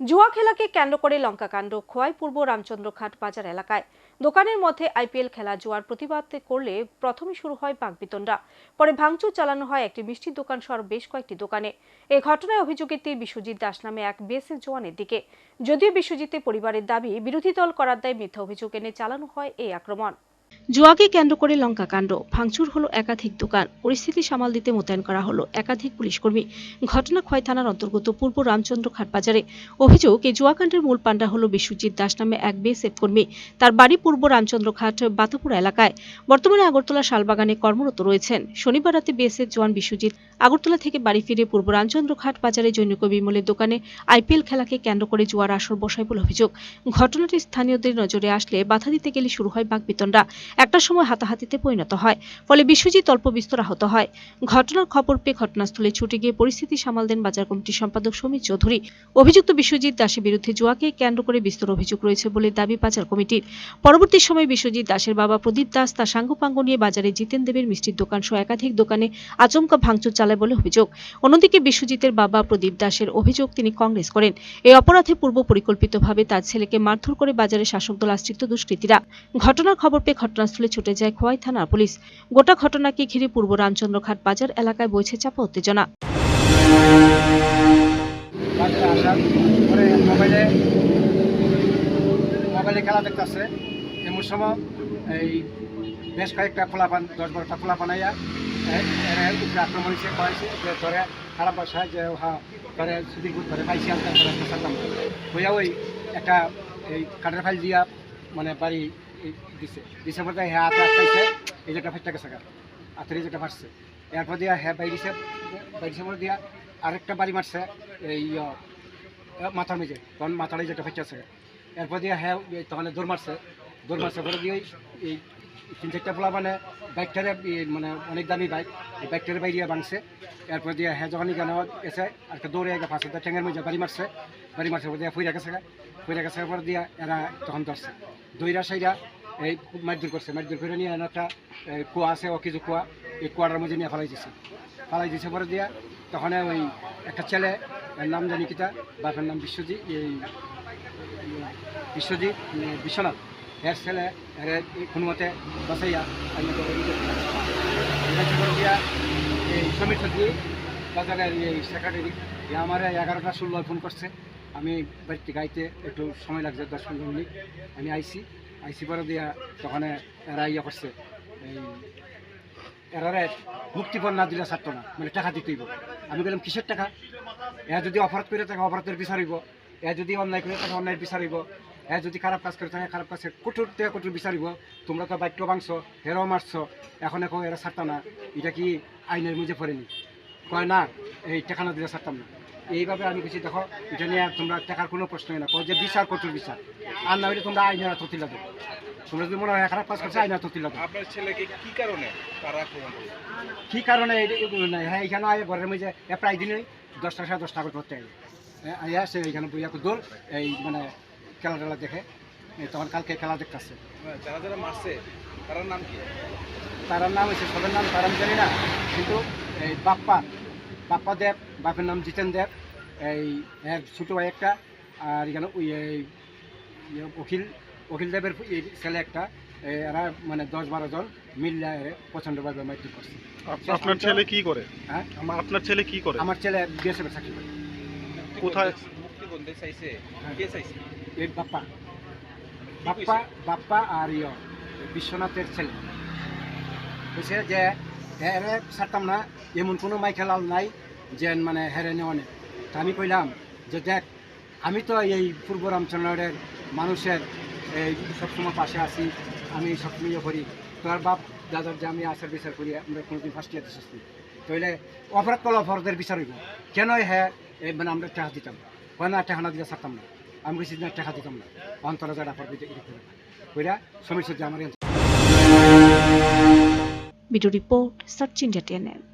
জুয়া খেলাকে কেন্দ্র করে লঙ্কাকাণ্ড খোয়াই পূর্ব রামচন্দ্রঘাট বাজার এলাকায়। দোকানের মধ্যে আইপিএল খেলা জুয়ার প্রতিবাদ করলে প্রথমে শুরু হয় বাগবিতণ্ডা। পরে ভাঙচুর চালানো হয় একটি মিষ্টির দোকান সহ বেশ কয়েকটি দোকানে। এই ঘটনায় অভিযোগের তীর বিশ্বজিৎ দাস নামে এক বিএসএফ জওয়ানের দিকে। যদিও বিশ্বজিতের পরিবারের দাবি, বিরোধী দল করার দায় মিথ্যা অভিযোগ এনে চালানো হয় এই আক্রমণ। জুয়াকে কেন্দ্র করে লঙ্কাকাণ্ড ভাঙচুর হলো একাধিক দোকান। পরিস্থিতি সামাল দিতে মোতায়েন করা হলো একাধিক পুলিশকর্মী ঘটনা খয় থানার অন্তর্গত পূর্ব রামচন্দ্র ঘাট বাজারে অভিযোগ, এই জুয়াকাণ্ডের মূল পাণ্ডা হলো বিশ্বজিৎ দাস নামে এক বিএসএফ কর্মী। তার বাড়ি পূর্ব রামচন্দ্র ঘাট বাতাপুরা এলাকায়। বর্তমানে আগরতলা শালবাগানে কর্মরত রয়েছেন। শনিবার রাতে বিএসএফ জওয়ান বিশ্বজিৎ আগরতলা থেকে বাড়ি ফিরে পূর্ব রামচন্দ্র ঘাট বাজারে জৈনিক বিমলের দোকানে আইপিএল খেলাকে কেন্দ্র করে জুয়ার আসর বসায় বলে অভিযোগ। ঘটনাটি স্থানীয়দের নজরে আসলে বাধা দিতে গেলে শুরু হয় বাঘ বাকবিতণ্ডা একটা সময় হাতাহাতিতে পরিণত হয়, ফলে বিশ্বজিৎ অল্প বিস্তর আহত হয়। ঘটনার খবর পেয়ে ঘটনাস্থলে ছুটে গিয়ে পরিস্থিতি সামাল দেন বাজার কমিটির সম্পাদক সমীর চৌধুরী। অভিযুক্ত বিশ্বজিৎ দাসের বিরুদ্ধে জুয়াকে কেন্দ্র করে বিস্তর অভিযোগ রয়েছে বলে দাবি বাজার কমিটির। পরবর্তী সময়ে বিশ্বজিৎ দাসের বাবা প্রদীপ দাস তার সাঙ্গপাঙ্গ নিয়ে বাজারে জিতেন দেবের মিষ্টির দোকান সহ একাধিক দোকানে আচমকা ভাঙচুর চালায় বলে অভিযোগ। অন্যদিকে বিশ্বজিতের বাবা প্রদীপ দাসের অভিযোগ তিনি কংগ্রেস করেন। এই অপরাধে পূর্ব পরিকল্পিতভাবে তার ছেলেকে মারধর করে বাজারে শাসক দল আশ্রিত দুষ্কৃতীরা। ঘটনার খবর পেয়ে ঘটনাস্থলে ছুটে যায় খোয়াই থানার পুলিশ। গোটা ঘটনাকে ঘিরে পূর্ব রামচন্দ্রঘাট বাজার এলাকায় বইছে চাপা উত্তেজনা। মোবাইলে মোবাইলে খেলা দেখতেছে। এই বেশ কয়েকটা খোলা পান দশ বারোটা খোলা উপরে আক্রমণ হিসেবে করেছে ধরে খারাপ বাসায় যে হা ধরে সুদীর ধরে পাইছি আনতে ধরে ওই একটা এই কাঠের ফাইল দিয়া মানে বাড়ি দিছে। দিছে বলতে হ্যাঁ হাতে আটকাইছে এই যেটা ফাইটটা গেছে হাতের এই যেটা ফাটছে এরপর দিয়া হ্যাঁ বাইরিছে বাইরিছে বলে দিয়া আরেকটা বাড়ি মারছে, এই মাথার মেঝে তখন মাথার এই যেটা ফেটেছে এরপর দিয়ে হ্যাঁ তখন দৌড় মারছে। দৌড় মারছে পরে দিয়ে এই, তিন চারটা পোলা মানে বাইকটারে মানে অনেক দামি বাইক, এই বাইকটারে বাইরে ভাঙছে। এরপর দিয়ে হ্যাঁ যখন কেন এসে একটা দৌড়ে গেছে ফাঁসে ঠেঙের মেঝে বাড়ি মারছে। বাড়ি মারছে দিয়ে ফুইরা গেছে ফুইরা গেছে পরে দিয়ে এরা তখন ধরছে। দইরা সাইরা এই মারধর করছে, মারধর করে নিয়ে একটা কুয়া আছে, ও কিছু কুয়া, এই কুয়াটার মধ্যে নিয়ে ফেলাই দিছে। ফালাই দিছে পরে দিয়া তখন ওই একটা ছেলে নাম জানি কিতা, বাপের নাম বিশ্বজিৎ, এই, বিশ্বজিৎ বিশ্বনাথ। এর ছেলে কোনো মতে বাসাইয়া আমি দিয়া এই সমীর বাজারের এই সেক্রেটারি আমার এগারোটা ষোলো ফোন করছে। আমি বাড়িতে গাইতে একটু সময় লাগছে, দশ পনেরো মিনিট। আমি আইসি আইসি পরে দিয়া তখন এরা ইয়ে করছে, এই এরারে মুক্তিপণ না দিলে ছাড়তো না মানে টাকা দিতেইব আমি বললাম, কিসের টাকা? এ যদি অপরাধ করে থাকে, অপরাধের বিচারিব এ যদি অন্যায় করে থাকে অন্যায় বিচারিব এ যদি খারাপ কাজ করে থাকে, খারাপ কাজ কঠোর থেকে কঠোর বিচারিব তোমরা তো বাক্য ভাঙছো হেরো মারছো, এখন এখন এরা ছাড়তো না। এটা কি আইনের মধ্যে পড়েনি? কয় না, এই টাকা না দিলে ছাড়তাম না। এইভাবে আমি কিছু দেখো এটা নিয়ে তোমরা টাকার কোনো প্রশ্নই না যে বিচার কঠোর বিচার। আর না হইলে তোমরা আইনের তুলে দেবো তোমরা যদি মনে হয় খারাপ কাজ করছে আইনের হাত তুলে আপনার ছেলেকে কি কারণে তারা কি কারণে হ্যাঁ এখানে আয় ঘরের মধ্যে প্রায় দিনই দশটা সাড়ে দশটা করে করতে আইবে আইয়া সে এখানে বইয়া দৌড় এই মানে খেলা টেলা দেখে তখন কালকে খেলা দেখতেছে। যারা যারা মারছে তার নাম কি? তার নাম হয়েছে সবের নাম তার আমি জানি না কিন্তু এই বাপ্পা বাপ্পা দেব বাপের নাম জিতেন দেব এই এর ছোটো ভাই একটা আর এখানে ওই এই ইয়ে অখিল অখিল দেবের ছেলে একটা এরা মানে দশ বারো জন মিল্লা এর প্রচণ্ডভাবে মাইটি করছে। আপনার ছেলে কি করে? হ্যাঁ? আমা- আপনার ছেলে কি করে? আমার ছেলে বিএসএফের চাকরি করে। কোথায়? মুক্তি বন্ধে চাইছে কে চাইছে? এই বাপ্পা। বাপ্পা বাপ্পা আর ইয় বিশ্বনাথের ছেলে। বলছে যে হেরে ছাড়তাম না। এমন কোনো মাইখেলাল নাই যে মানে হেরে নেওয়া নেই। তা আমি কইলাম যে দেখ, আমি তো এই পূর্ব রামচন্দ্রের মানুষের এই সবসময় পাশে আসি আমি সবসময় ইয়ে করি। তোর বাপ, দাদার যে আমি আচার বিচার করি, আমরা কোনোদিন ফার্স্ট ইয়ার দিচ্ছি তাইলে অপরাধ করলে অপরাধের বিচার হইব। কেন হ্যাঁ মানে আমরা টাকা দিতাম? হয় না টাকা না দিলে ছাড়তাম না? আমি দিন টাকা দিতাম না। অন্তরা যারা পর কইরা সমীর সূর্য আমার ভিডিও রিপোর্ট ইন্ডিয়া টিএনএন